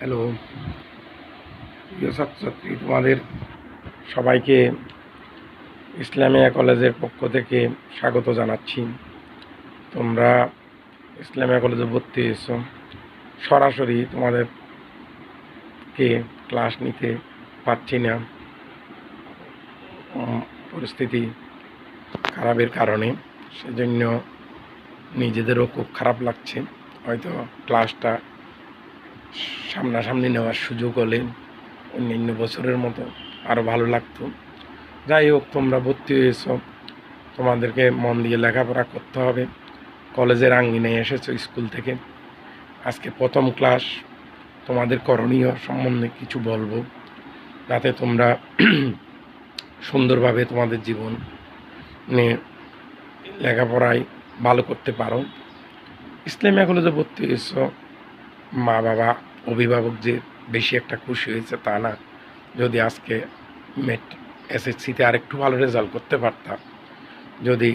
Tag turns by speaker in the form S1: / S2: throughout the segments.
S1: Hello. প্রিয় ছাত্রছাত্রী, তোমাদের সবাইকে ইসলামিয়া কলেজের পক্ষ থেকে স্বাগত জানাচ্ছি। তোমরা ইসলামিয়া কলেজে ভর্তি হয়েছো। সরাসরি তোমাদেরকে ক্লাস নিতে পারছি না। পরিস্থিতি খারাপের কারণে, সেজন্য নিজেদেরও খুব খারাপ লাগছে। হয়তো ক্লাসটা সামনাসামনি নেওয়ার সুযোগ হলে অন্যান্য বছরের মতো আরও ভালো লাগতো। যাই হোক, তোমরা ভর্তি হয়েছ। তোমাদেরকে মন দিয়ে লেখাপড়া করতে হবে। কলেজের আঙ্গিনায় এসেছ স্কুল থেকে। আজকে প্রথম ক্লাস। তোমাদের করণীয় সম্বন্ধে কিছু বলব। যাতে তোমরা সুন্দরভাবে তোমাদের জীবন নিয়ে লেখাপড়ায় ভালো করতে পারো। ইসলামিয়া কলেজে ভর্তি হয়েছ। মা বাবা অভিভাবক যে বেশি একটা খুশি হয়েছে তা না। যদি আজকে মেট এসএসসিতে আরেকটু ভালো রেজাল্ট করতে পারতাম, যদি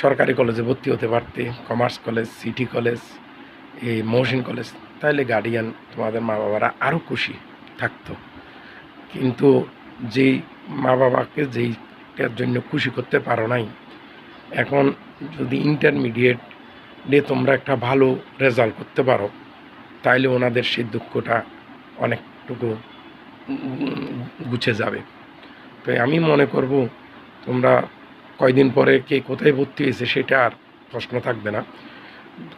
S1: সরকারি কলেজে ভর্তি হতে পারতে, কমার্স কলেজ, সিটি কলেজ, এই মহসিন কলেজ, তাহলে গার্ডিয়ান তোমাদের মা বাবারা আরও খুশি থাকতো। কিন্তু যেই মা বাবাকে যেইটার জন্য খুশি করতে পারো নাই, এখন যদি ইন্টারমিডিয়েট দিয়ে তোমরা একটা ভালো রেজাল্ট করতে পারো তাইলে ওনাদের সেই দুঃখটা অনেকটুকু গুছে যাবে। তো আমি মনে করব, তোমরা কয়দিন পরে কে কোথায় ভর্তি হয়েছে সেটা আর প্রশ্ন থাকবে না।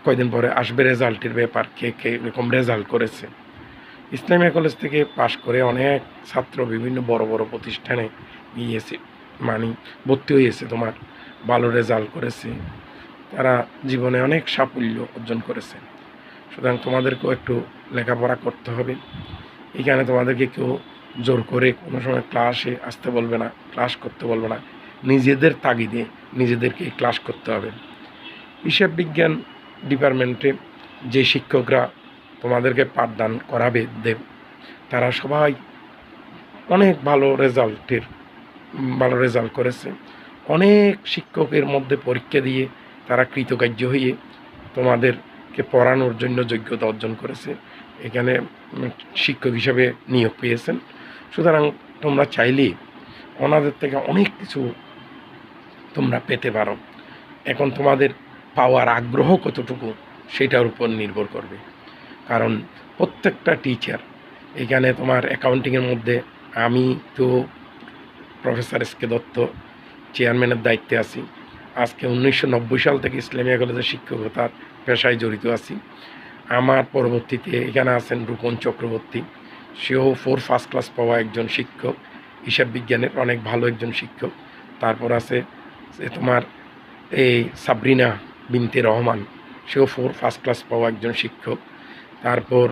S1: কয়দিন পরে আসবে রেজাল্টের ব্যাপার, কে কে এরকম রেজাল্ট করেছে। ইসলামিয়া কলেজ থেকে পাশ করে অনেক ছাত্র বিভিন্ন বড় বড় প্রতিষ্ঠানে গিয়েছে মানে ভর্তি হয়েছে তোমার, ভালো রেজাল্ট করেছে। তারা জীবনে অনেক সাফল্য অর্জন করেছে। সুতরাং তোমাদেরকেও একটু লেখাপড়া করতে হবে। এখানে তোমাদেরকে কেউ জোর করে কোনো সময় ক্লাসে আসতে বলবে না ক্লাস করতে বলবে না। নিজেদের তাগিদে নিজেদেরকে ক্লাস করতে হবে। হিসাব বিজ্ঞান ডিপার্টমেন্টে যে শিক্ষকরা তোমাদেরকে পাঠদান করাবে দেব তারা সবাই অনেক ভালো রেজাল্টের ভালো রেজাল্ট করেছে। অনেক শিক্ষকের মধ্যে পরীক্ষা দিয়ে তারা কৃতকার্য হয়ে তোমাদেরকে পড়ানোর জন্য যোগ্যতা অর্জন করেছে। এখানে শিক্ষক হিসাবে নিয়োগ পেয়েছেন। সুতরাং তোমরা চাইলেই ওনাদের থেকে অনেক কিছু তোমরা পেতে পারো। এখন তোমাদের পাওয়ার আগ্রহ কতটুকু সেটার উপর নির্ভর করবে। কারণ প্রত্যেকটা টিচার এখানে তোমার অ্যাকাউন্টিংয়ের মধ্যে আমি, তো প্রফেসর এস কে দত্ত চেয়ারম্যানের দায়িত্বে আছি। আজকে উনিশশো নব্বই সাল থেকে ইসলামিয়া কলেজের শিক্ষকতার পেশায় জড়িত আছি। আমার পরবর্তীতে এখানে আছেন রূপন চক্রবর্তী। সেও ফোর ফার্স্ট ক্লাস পাওয়া একজন শিক্ষক। হিসাব বিজ্ঞানের অনেক ভালো একজন শিক্ষক। তারপর আছে তোমার এই সাবরিনা বিনতে রহমান। সেও ফোর ফার্স্ট ক্লাস পাওয়া একজন শিক্ষক। তারপর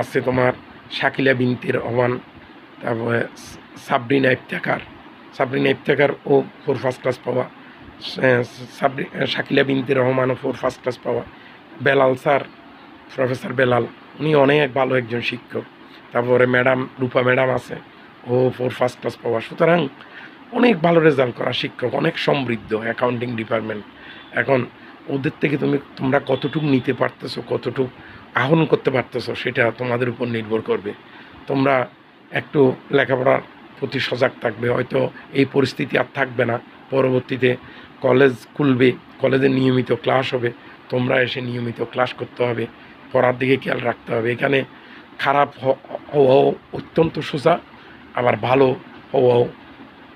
S1: আছে তোমার শাকিলা বিনতে রহমান। তারপরে সাবরিনা ইফতেখার। সাবরিনা ইফতেখার ও ফোর ফার্স্ট ক্লাস পাওয়া শাকিলা বিনতে রহমানও ফোর ফার্স্ট ক্লাস পাওয়া বেলাল স্যার, প্রফেসর বেলাল, উনি অনেক ভালো একজন শিক্ষক। তারপরে ম্যাডাম, রূপা ম্যাডাম আছে, ও ফোর ফার্স্ট ক্লাস পাওয়া। সুতরাং অনেক ভালো রেজাল্ট করা শিক্ষক, অনেক সমৃদ্ধ অ্যাকাউন্টিং ডিপার্টমেন্ট এখন ওদের থেকে তুমি, তোমরা কতটুকু নিতে পারতেছো, কতটুকু আহরণ করতে পারতেছো, সেটা তোমাদের উপর নির্ভর করবে। তোমরা একটু লেখাপড়ার প্রতি সজাগ থাকবে, হয়তো এই পরিস্থিতি আর থাকবে না, পরবর্তীতে কলেজ খুলবে, কলেজে নিয়মিত ক্লাস হবে, তোমরা এসে নিয়মিত ক্লাস করতে হবে, পড়ার দিকে খেয়াল রাখতে হবে। এখানে খারাপ হওয়াও অত্যন্ত সোজা, আবার ভালো হওয়াও,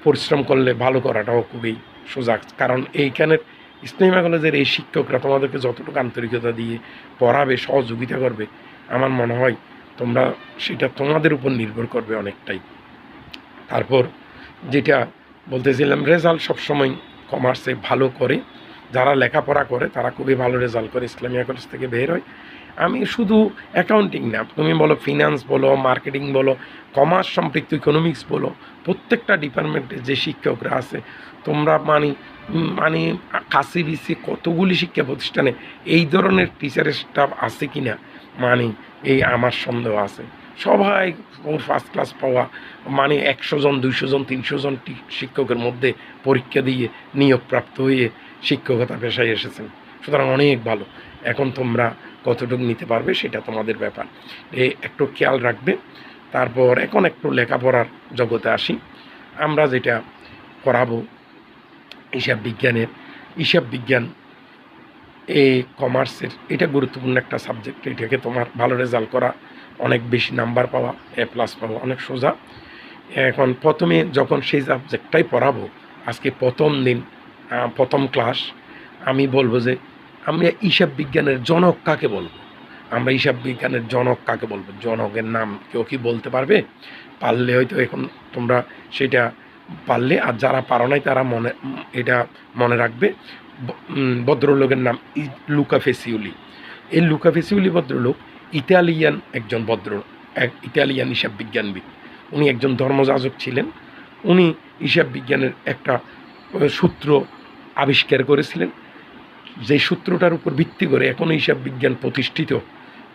S1: পরিশ্রম করলে ভালো করাটাও খুবই সোজা। কারণ এইখানের ইসলামিয়া কলেজের এই শিক্ষকরা তোমাদেরকে যতটুকু আন্তরিকতা দিয়ে পড়াবে, সহযোগিতা করবে, আমার মনে হয় তোমরা সেটা তোমাদের উপর নির্ভর করবে অনেকটাই। তারপর যেটা বলতেছিলাম, রেজাল্ট সবসময় কমার্সে ভালো করে, যারা লেখাপড়া করে, তারা খুবই ভালো রেজাল্ট করে, ইসলামিয়া কলেজ থেকে বের হয়। আমি শুধু অ্যাকাউন্টিং না, তুমি বলো ফিনান্স বলো মার্কেটিং বলো কমার্স সম্পৃক্ত ইকোনমিক্স বলো, প্রত্যেকটা ডিপার্টমেন্টে যে শিক্ষকরা আছে, তোমরা মানে মানে কাছে বিসি কতগুলি শিক্ষা প্রতিষ্ঠানে এই ধরনের টিচারের স্টাফ আছে কি না মানে এই আমার সন্দেহ আছে। সবাই ফার্স্ট ক্লাস পাওয়া মানে একশো জন, দুইশো জন, তিনশো জন শিক্ষকের মধ্যে পরীক্ষা দিয়ে নিয়োগপ্রাপ্ত হয়ে শিক্ষকতা পেশায় এসেছেন। সুতরাং অনেক ভালো। এখন তোমরা কতটুকু নিতে পারবে সেটা তোমাদের ব্যাপার। এ একটু খেয়াল রাখবে। তারপর এখন একটু লেখাপড়ার জগতে আসি। আমরা যেটা পড়াবো হিসাব বিজ্ঞানের। হিসাব বিজ্ঞান, এ কমার্সের এটা গুরুত্বপূর্ণ একটা সাবজেক্ট এটাকে তোমার ভালো রেজাল্ট করা অনেক বেশি নাম্বার পাওয়া, এ প্লাস পাওয়া অনেক সোজা। এখন প্রথমে যখন সেই সাবজেক্টটাই পড়াবো, আজকে প্রথম দিন প্রথম ক্লাস আমি বলব যে আমরা হিসাব বিজ্ঞানের জনক কাকে বলব? আমরা হিসাব বিজ্ঞানের জনক কাকে বলব? জনকের নাম কেউ কি বলতে পারবে? পারলে হয়তো এখন তোমরা সেটা পারলে, আর যারা পারো নাই তারা মনে, এটা মনে রাখবে। ভদ্রলোকের নাম ই- লুকা ফেসিউলি। এই লুকা ফেসিউলি ভদ্রলোক ইতালিয়ান একজন ভদ্র, এক ইতালিয়ান হিসাব বিজ্ঞানবিদ। উনি একজন ধর্মযাজক ছিলেন। উনি হিসাব বিজ্ঞানের একটা সূত্র আবিষ্কার করেছিলেন। যে সূত্রটার উপর ভিত্তি করে এখনও হিসাব বিজ্ঞান প্রতিষ্ঠিত,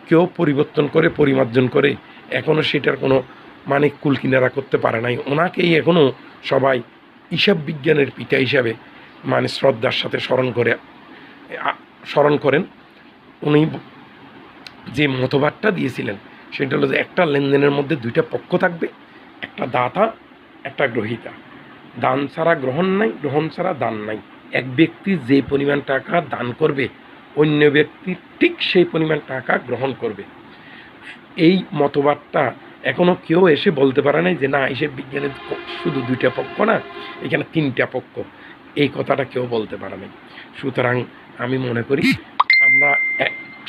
S1: কেউ পরিবর্তন করে, পরিমার্জন করে এখনও সেটার কোনো মানে কুল কিনারা করতে পারে নাই। ওনাকেই এখনও সবাই হিসাব বিজ্ঞানের পিতা হিসাবে মানে শ্রদ্ধার সাথে স্মরণ করে স্মরণ করেন। উনি যে মতবাদটা দিয়েছিলেন, সেটা হলো যে একটা লেনদেনের মধ্যে দুইটা পক্ষ থাকবে, একটা দাতা, একটা গ্রহীতা। দান ছাড়া গ্রহণ নাই, গ্রহণ ছাড়া দান নাই। এক ব্যক্তি যে পরিমাণ টাকা দান করবে, অন্য ব্যক্তি ঠিক সেই পরিমাণ টাকা গ্রহণ করবে। এই মতবাদটা এখনও কেউ এসে বলতে পারে নাই যে না এসে বিজ্ঞানের শুধু দুইটা পক্ষ না, এখানে তিনটা পক্ষ। এই কথাটা কেউ বলতে পারে নাই। সুতরাং আমি মনে করি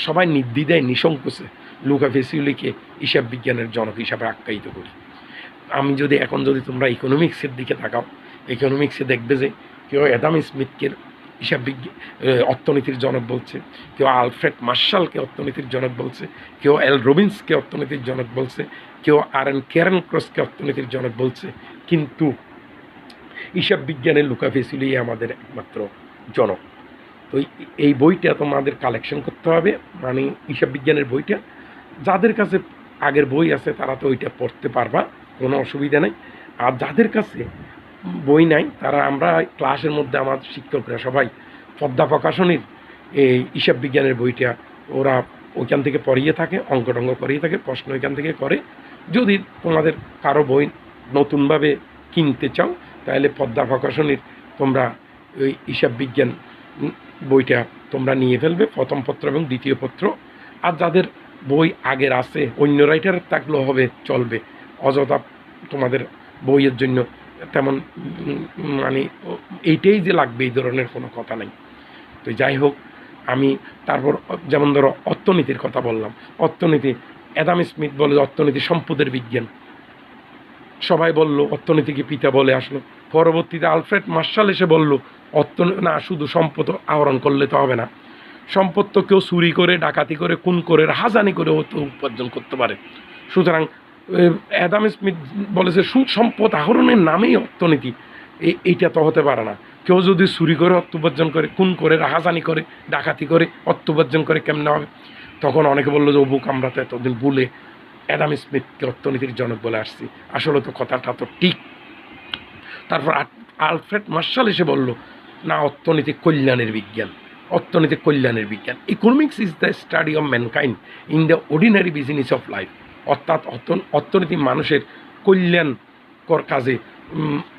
S1: সবাই নির্দ্বিধায় নিঃসংকোচে লুকা ফেসিউলিকে হিসাব বিজ্ঞানের জনক হিসাবে আখ্যায়িত করি। আমি যদি এখন যদি তোমরা ইকোনমিক্সের দিকে তাকাও ইকোনমিক্সে দেখবে যে কেউ অ্যাডাম স্মিথকে হিসাব অর্থনীতির জনক বলছে, কেউ আলফ্রেড মার্শালকে অর্থনীতির জনক বলছে, কেউ এল রবিন্সকে অর্থনীতির জনক বলছে, কেউ আর এন ক্যারেন ক্রসকে অর্থনীতির জনক বলছে, কিন্তু হিসাব বিজ্ঞানের লুকা ফেসিলি আমাদের একমাত্র জনক। তো এই- বইটা তোমাদের কালেকশন করতে হবে। মানে হিসাব বিজ্ঞানের বইটা। যাদের কাছে আগের বই আছে, তারা তো ওইটা পড়তে পারবা, কোনো অসুবিধা নেই। আর যাদের কাছে বই নাই, তারা আমরা ক্লাসের মধ্যে আমার শিক্ষকরা সবাই পদ্মা প্রকাশনীর এই হিসাব বিজ্ঞানের বইটা ওরা ওইখান থেকে পড়িয়ে থাকে অঙ্ক টঙ্ক করিয়ে থাকে, প্রশ্ন ওইখান থেকে করে। যদি তোমাদের কারও বই নতুনভাবে কিনতে চাও, তাহলে পদ্মা প্রকাশনীর তোমরা ওই হিসাব বিজ্ঞান বইটা তোমরা নিয়ে ফেলবে, প্রথম পত্র এবং দ্বিতীয় পত্র। আর যাদের বই আগের আছে, অন্য রাইটার থাকলেও হবে, চলবে। অযথা তোমাদের বইয়ের জন্য তেমন মানে এইটাই যে লাগবে, এই ধরনের কোনো কথা নাই। তো যাই হোক, আমি তারপর, যেমন ধরো, অর্থনীতির কথা বললাম। অর্থনীতি অ্যাডাম স্মিথ বলে অর্থনীতি সম্পদের বিজ্ঞান। সবাই বলল, অর্থনীতিকে পিতা বলে আসলো। পরবর্তীতে আলফ্রেড মার্শাল এসে বলল অর্থ না শুধু সম্পদ আহরণ করলে তো হবে না। সম্পদ তো কেউ চুরি করে ডাকাতি করে খুন করে রাহাজানি করে উপার্জন করতে পারে। সুতরাং এ, অ্যাডাম স্মিথ বলেছে সুদ সম্পদ আহরণের নামেই অর্থনীতি। এই এইটা তো হতে পারে না। কেউ যদি চুরি করে অর্থ উপার্জন করে খুন করে রাহাজানি করে ডাকাতি করে অর্থ উপার্জন করে কেমনে হবে? তখন অনেকে বলল যে অবুক আমরা তো এতদিন ভুলে অ্যাডাম স্মিথকে অর্থনীতির জনক বলে আসছি। আসলে তো কথাটা তো ঠিক। তারপর আলফ্রেড মার্শাল এসে বলল না অর্থনীতি কল্যাণের বিজ্ঞান অর্থনীতি কল্যাণের বিজ্ঞান। Economics is the study of mankind in the ordinary business of life অর্থাৎ অর্থ- অর্থনীতি মানুষের কল্যাণকর কাজে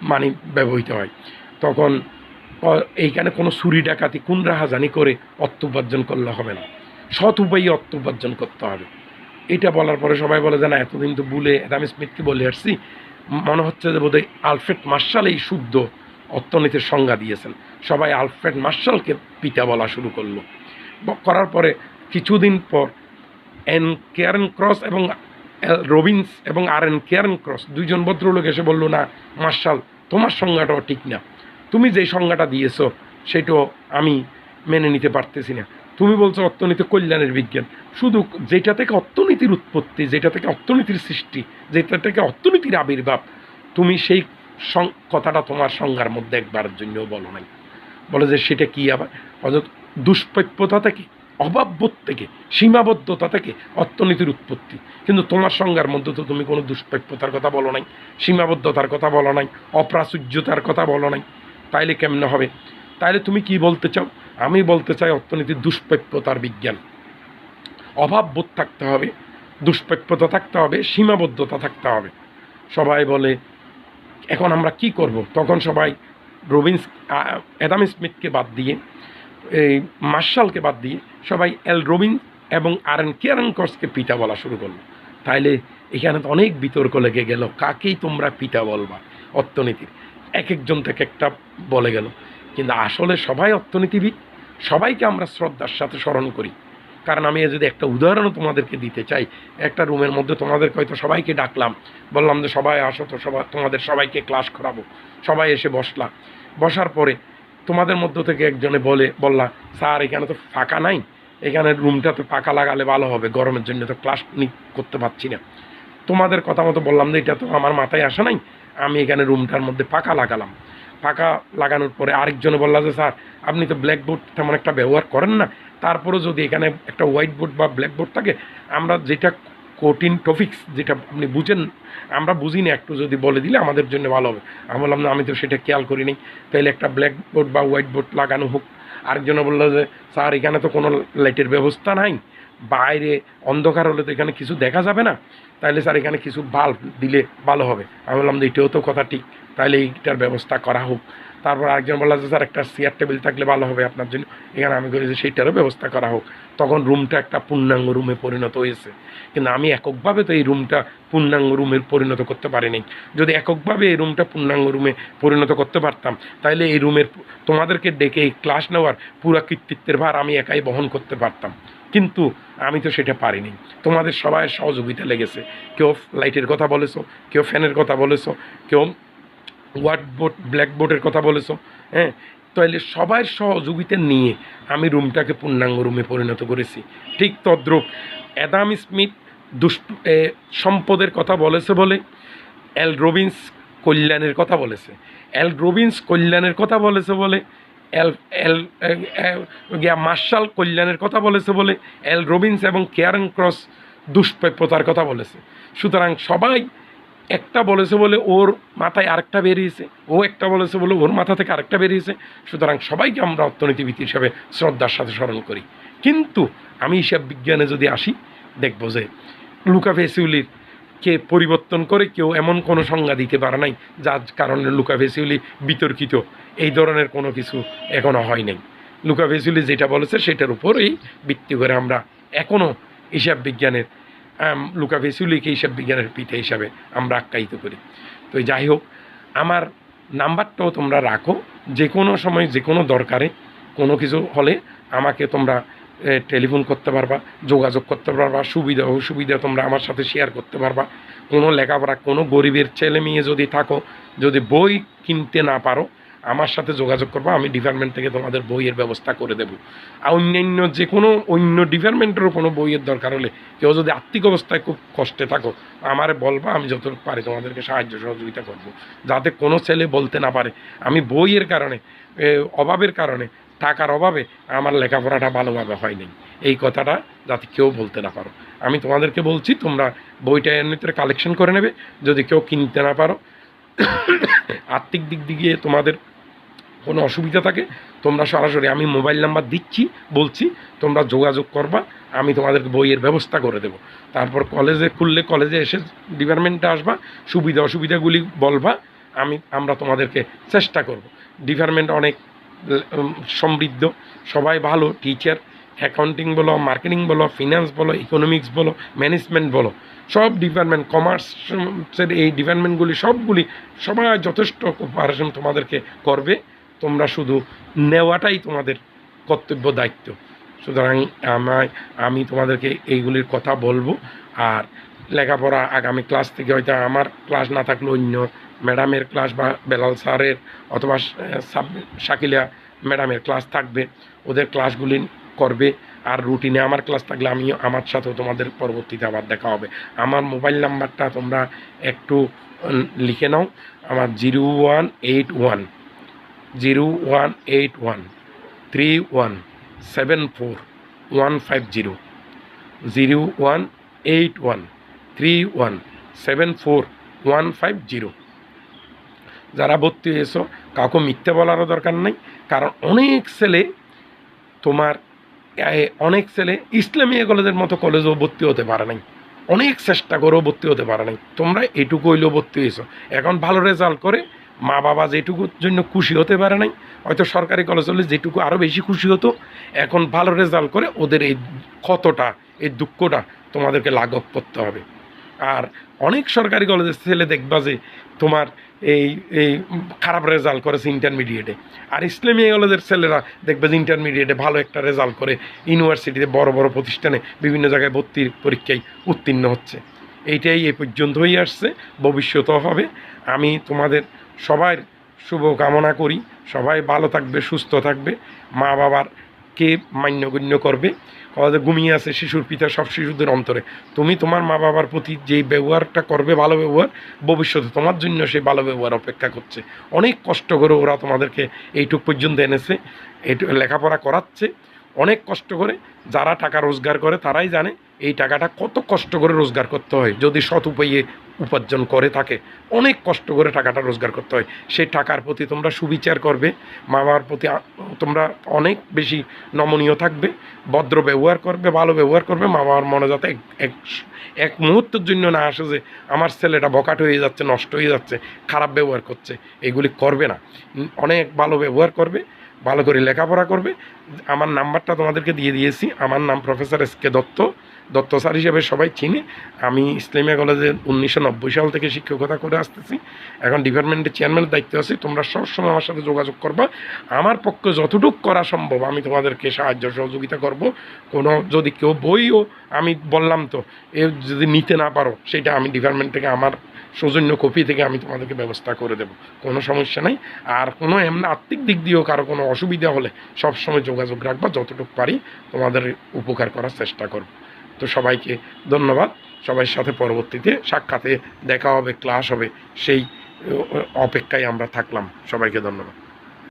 S1: মানে ব্যবহৃত হয়। তখন এইখানে কোনো চুরি ডাকাতি, কোন রাহাজানি করে অর্থ উপার্জন করলে হবে না। সৎ উপায়ে অর্থ উপার্জন করতে হবে। এটা বলার পরে সবাই বলে যে, না, এতদিন তো ভুলে অ্যাডাম স্মিথকে বলে আসছি। মনে হচ্ছে যে বোধহয় আলফ্রেড মার্শাল এই শুদ্ধ অর্থনীতির সংজ্ঞা দিয়েছেন। সবাই আলফ্রেড মার্শালকে পিতা বলা শুরু করল। করার পরে কিছুদিন পর এন কেয়ারেন ক্রস এবং রবিন্স এবং আর এন কেয়ারেন ক্রস দুইজন ভদ্রলোক এসে বলল, না, মার্শাল, তোমার সংজ্ঞাটাও ঠিক না। তুমি যেই সংজ্ঞাটা দিয়েছ, সেটাও আমি মেনে নিতে পারতেছি না। তুমি বলছো অর্থনীতি কল্যাণের বিজ্ঞান। শুধু যেটা থেকে অর্থনীতির উৎপত্তি, যেটা থেকে অর্থনীতির সৃষ্টি, যেটা থেকে অর্থনীতির আবির্ভাব, তুমি সেই কথাটা তোমার সংজ্ঞার মধ্যে একবারের জন্যও বলো নাই। বলে যে সেটা কি আবার? অযথ দুষ্প্রাপ্যতা থেকে, অভাববোধ থেকে, সীমাবদ্ধতা থেকে অর্থনীতির উৎপত্তি। কিন্তু তোমার সংজ্ঞার মধ্যে তো তুমি কোনো দুষ্প্রাপ্যতার কথা বলো নাই, সীমাবদ্ধতার কথা বলো নাই, অপ্রাচুর্যতার কথা বলো নাই। তাইলে কেমনে হবে? তাইলে তুমি কি বলতে চাও? আমি বলতে চাই অর্থনীতির দুষ্প্রাপ্যতার বিজ্ঞান। অভাববোধ থাকতে হবে, দুষ্প্রাপ্যতা থাকতে হবে, সীমাবদ্ধতা থাকতে হবে। সবাই বলে এখন আমরা কি করব? তখন সবাই রবিন্স অ্যাডাম স্মিথকে বাদ দিয়ে, এই মার্শালকে বাদ দিয়ে সবাই এল রবিন এবং আর এন কেয়ারন কর্সকে পিতা বলা শুরু করল। তাইলে এখানে তো অনেক বিতর্ক লেগে গেল, কাকেই তোমরা পিতা বলবা? অর্থনীতির। এক একজন থেকে একটা বলে গেল। কিন্তু আসলে সবাই অর্থনীতিবিদ, সবাইকে আমরা শ্রদ্ধার সাথে স্মরণ করি। কারণ আমি যদি একটা উদাহরণও তোমাদেরকে দিতে চাই, একটা রুমের মধ্যে তোমাদেরকে হয়তো সবাইকে ডাকলাম, বললাম যে সবাই আসো তো সবাই তোমাদের সবাইকে ক্লাস করাবো। সবাই এসে বসলা। বসার পরে তোমাদের মধ্য থেকে একজনে বলে, বললা, স্যার, এখানে তো ফাঁকা নাই। এখানে রুমটা তো পাকা লাগালে ভালো হবে। গরমের জন্য তো ক্লাস করতে পারছি না। তোমাদের কথা মতো বললাম যে, এটা তো আমার মাথায় আসে নাই। আমি এখানে রুমটার মধ্যে পাকা লাগালাম। পাকা লাগানোর পরে আরেকজনে বললাম যে, স্যার, আপনি তো ব্ল্যাকবোর্ড তেমন একটা ব্যবহার করেন না। তারপরেও যদি এখানে একটা হোয়াইট বোর্ড বা ব্ল্যাকবোর্ড থাকে, আমরা যেটা কঠিন টপিক্স যেটা আপনি বুঝেন, আমরা বুঝি না একটু যদি বলে দিলে আমাদের জন্য ভালো হবে। আমি বললাম, না, আমি তো সেটা খেয়াল করি নি তাইলে একটা ব্ল্যাকবোর্ড বা হোয়াইট বোর্ড লাগানো হোক। আরেকজনে বলল যে, স্যার, এখানে তো কোনো লাইটের ব্যবস্থা নাই। বাইরে অন্ধকার হলে তো এখানে কিছু দেখা যাবে না। তাইলে স্যার, এখানে কিছু বাল্ব দিলে ভালো হবে। আমি বললাম যে এটাও তো কথা ঠিক। তাহলে এইটার ব্যবস্থা করা হোক। তারপর আরেকজন বলল যে, স্যার, একটা চেয়ার টেবিল থাকলে ভালো হবে আপনার জন্য। এখানে আমি করি যে, সেইটারও ব্যবস্থা করা হোক। তখন রুমটা একটা পূর্ণাঙ্গ রুমে পরিণত হয়েছে। কিন্তু আমি এককভাবে তো এই রুমটা পূর্ণাঙ্গ রুমের পরিণত করতে পারিনি। যদি এককভাবে এই রুমটা পূর্ণাঙ্গ রুমে পরিণত করতে পারতাম তাহলে এই রুমের তোমাদেরকে ডেকে এই ক্লাস নেওয়ার পুরো কৃতিত্বের ভার আমি একাই বহন করতে পারতাম। কিন্তু আমি তো সেটা পারিনি। তোমাদের সবাই সহযোগিতা লেগেছে। কেউ লাইটের কথা বলেছ, কেউ ফ্যানের কথা বলেছ, কেউ হোয়াইট বোর্ড ব্ল্যাকবোর্ডের কথা বলেছ হ্যাঁ? তাহলে সবার সহযোগিতা নিয়ে আমি রুমটাকে পূর্ণাঙ্গ রুমে পরিণত করেছি। ঠিক তদ্রূপ অ্যাদাম স্মিথ দুষ্ট সম্পদের কথা বলেছে বলে এল রবিন্স কল্যাণের কথা বলেছে। এল রবিন্স কল্যাণের কথা বলেছে বলে এল এল গিয়া মার্শাল কল্যাণের কথা বলেছে বলে এল রবিন্স এবং কেয়ারন ক্রস দুষ্প্রাপ্যতার কথা বলেছে। সুতরাং সবাই একটা বলেছে বলে ওর মাথায় আরেকটা বেরিয়েছে, ও একটা বলেছে বলে ওর মাথা থেকে আরেকটা বেরিয়েছে। সুতরাং সবাইকে আমরা অর্থনীতিবিদ হিসাবে শ্রদ্ধার সাথে স্মরণ করি। কিন্তু আমি হিসাব বিজ্ঞানে যদি আসি, দেখব যে লুকা ভেসিউলির কে পরিবর্তন করে কেউ এমন কোনো সংজ্ঞা দিতে পারে নাই, যার কারণে লুকা ভেসিউলি বিতর্কিত। এই ধরনের কোনো কিছু এখনও হয় নাই। লুকা ভেসিউলি যেটা বলেছে, সেটার উপরেই ভিত্তি করে আমরা এখনও হিসাব বিজ্ঞানের লুকা ভেসিউলিকে হিসাব বিজ্ঞানের পিতা হিসাবে আমরা আখ্যায়িত করি। তো যাই হোক, আমার নাম্বারটাও তোমরা রাখো। যে কোনো সময় যে কোনো দরকারে, কোনো কিছু হলে আমাকে তোমরা টেলিফোন করতে পারবা, যোগাযোগ করতে পারবা, সুবিধা, অসুবিধা তোমরা আমার সাথে শেয়ার করতে পারবা। কোনো লেখাপড়া, কোনো গরিবের ছেলে মেয়ে যদি থাকো, যদি বই কিনতে না পারো আমার সাথে যোগাযোগ করব, আমি ডিপার্টমেন্ট থেকে তোমাদের বইয়ের ব্যবস্থা করে দেবো। আর অন্যান্য যে কোনো অন্য ডিপার্টমেন্টেরও কোনো বইয়ের দরকার হলে, কেউ যদি আর্থিক অবস্থায় খুব কষ্টে থাকো, আমার বলবা, আমি যত পারি তোমাদেরকে সাহায্য সহযোগিতা করব। যাতে কোনো ছেলে বলতে না পারে, আমি বইয়ের কারণে অভাবের কারণে, টাকার অভাবে আমার লেখাপড়াটা ভালোভাবে হয়নি এই কথাটা যাতে কেউ বলতে না পারো। আমি তোমাদেরকে বলছি, তোমরা বইটা এমনিতে কালেকশন করে নেবে। যদি কেউ কিনতে না পারো, আর্থিক দিক দিয়ে তোমাদের কোনো অসুবিধা থাকে, তোমরা সরাসরি আমি মোবাইল নাম্বার দিচ্ছি, বলছি, তোমরা যোগাযোগ করবা, আমি তোমাদেরকে বইয়ের ব্যবস্থা করে দেবো। তারপর কলেজে খুললে কলেজে এসে ডিপার্টমেন্টে আসবা, সুবিধা অসুবিধাগুলি বলবা, আমি, আমরা তোমাদেরকে চেষ্টা করব। ডিপার্টমেন্ট অনেক সমৃদ্ধ, সবাই ভালো, টিচার, অ্যাকাউন্টিং বলো, মার্কেটিং বলো, ফিনান্স বলো, ইকোনমিক্স বলো, ম্যানেজমেন্ট বলো, সব ডিপার্টমেন্ট, কমার্সের এই ডিপার্টমেন্টগুলি সবগুলি সবাই যথেষ্ট কোপারেশন তোমাদেরকে করবে। তোমরা শুধু নেওয়াটাই তোমাদের কর্তব্য, দায়িত্ব। সুতরাং আমায়, আমি তোমাদেরকে এইগুলির কথা বলব, আর লেখাপড়া আগামী ক্লাস থেকে হয়তো আমার ক্লাস না থাকলে অন্য ম্যাডামের ক্লাস বা বেলাল স্যারের অথবা শাকিলা ম্যাডামের ক্লাস থাকবে, ওদের ক্লাসগুলি করবে, আর রুটিনে আমার ক্লাস থাকলে আমি আমার সাথেও তোমাদের পরবর্তীতে আবার দেখা হবে। আমার মোবাইল নাম্বারটা তোমরা একটু লিখে নাও। আমার zero one eight one. Zero one eight one three one seven four one five zero zero one eight one three one seven four one five zero যারা ভর্তি হয়েছো, কাউকে মিথ্যে বলারও দরকার নেই, কারণ অনেক ছেলে তোমার অনেক ছেলে ইসলামী কলেজের মতো কলেজেও ভর্তি হতে পারে নাই। অনেক চেষ্টা করেও ভর্তি হতে পারে নাই। তোমরা এটুকু হইলেও ভর্তি হয়েছো। এখন ভালো রেজাল্ট করে মা বাবা যেটুকুর জন্য খুশি হতে পারে নাই, হয়তো সরকারি কলেজ হলে যেটুকু আরও বেশি খুশি হতো, এখন ভালো রেজাল্ট করে ওদের এই ক্ষতটা, এই দুঃখটা তোমাদেরকে লাঘব করতে হবে। আর অনেক সরকারি কলেজের ছেলে দেখবা যে তোমার এই এই খারাপ রেজাল্ট করেছে ইন্টারমিডিয়েটে আর ইসলামী কলেজের ছেলেরা দেখবে যে ইন্টারমিডিয়েটে ভালো একটা রেজাল্ট করে ইউনিভার্সিটিতে বড় বড় প্রতিষ্ঠানে বিভিন্ন জায়গায় ভর্তির পরীক্ষায় উত্তীর্ণ হচ্ছে। এইটাই এই পর্যন্তই আসছে, ভবিষ্যতেও হবে। আমি তোমাদের সবার শুভ কামনা করি। সবাই ভালো থাকবে, সুস্থ থাকবে। মা বাবার কে মান্যগণ্য করবে। কলেজে ঘুমিয়ে আছে শিশুর পিতা সব শিশুদের অন্তরে। তুমি তোমার মা বাবার প্রতি যেই ব্যবহারটা করবে, ভালো ব্যবহার, ভবিষ্যতে তোমার জন্য সেই ভালো ব্যবহার অপেক্ষা করছে। অনেক কষ্ট করে ওরা তোমাদেরকে এইটুক পর্যন্ত এনেছে, এইটু লেখাপড়া করাচ্ছে। অনেক কষ্ট করে যারা টাকা রোজগার করে তারাই জানে এই টাকাটা কত কষ্ট করে রোজগার করতে হয়, যদি সৎ উপায়ে উপার্জন করে থাকে। অনেক কষ্ট করে টাকাটা রোজগার করতে হয়। সেই টাকার প্রতি তোমরা সুবিচার করবে মা বাবার প্রতি তোমরা অনেক বেশি নমনীয় থাকবে, ভদ্র ব্যবহার করবে, ভালো ব্যবহার করবে মা বাবার মনে যাতে এক এক মুহূর্তের জন্য না আসে যে, আমার ছেলেটা বকাট হয়ে যাচ্ছে, নষ্ট হয়ে যাচ্ছে, খারাপ ব্যবহার করছে। এগুলি করবে না। অনেক ভালো ব্যবহার করবে, ভালো করে লেখাপড়া করবে। আমার নাম্বারটা তোমাদেরকে দিয়ে দিয়েছি। আমার নাম professor S K Dutta. Dutta sir হিসেবে সবাই চিনে। আমি ইসলামিয়া কলেজে উনিশশো নব্বই সাল থেকে শিক্ষকতা করে আসতেছি। এখন ডিপার্টমেন্টের চেয়ারম্যানের দায়িত্ব আছে। তোমরা সবসময় আমার সাথে যোগাযোগ করবা। আমার পক্ষে যতটুকু করা সম্ভব আমি তোমাদেরকে সাহায্য সহযোগিতা করব। কোনো যদি কেউ বইও আমি বললাম তো, এ যদি নিতে না পারো, সেটা আমি ডিপার্টমেন্ট থেকে আমার সৌজন্য কপি থেকে আমি তোমাদেরকে ব্যবস্থা করে দেব। কোনো সমস্যা নাই। আর কোনো এমনি আর্থিক দিক দিয়েও কারও কোনো অসুবিধা হলে সবসময় যোগাযোগ রাখবা। যতটুকু পারি তোমাদের উপকার করার চেষ্টা করব। তো সবাইকে ধন্যবাদ। সবাই সাথে পরবর্তীতে সাক্ষাতে দেখা হবে, ক্লাস হবে, সেই অপেক্ষায় আমরা থাকলাম। সবাইকে ধন্যবাদ।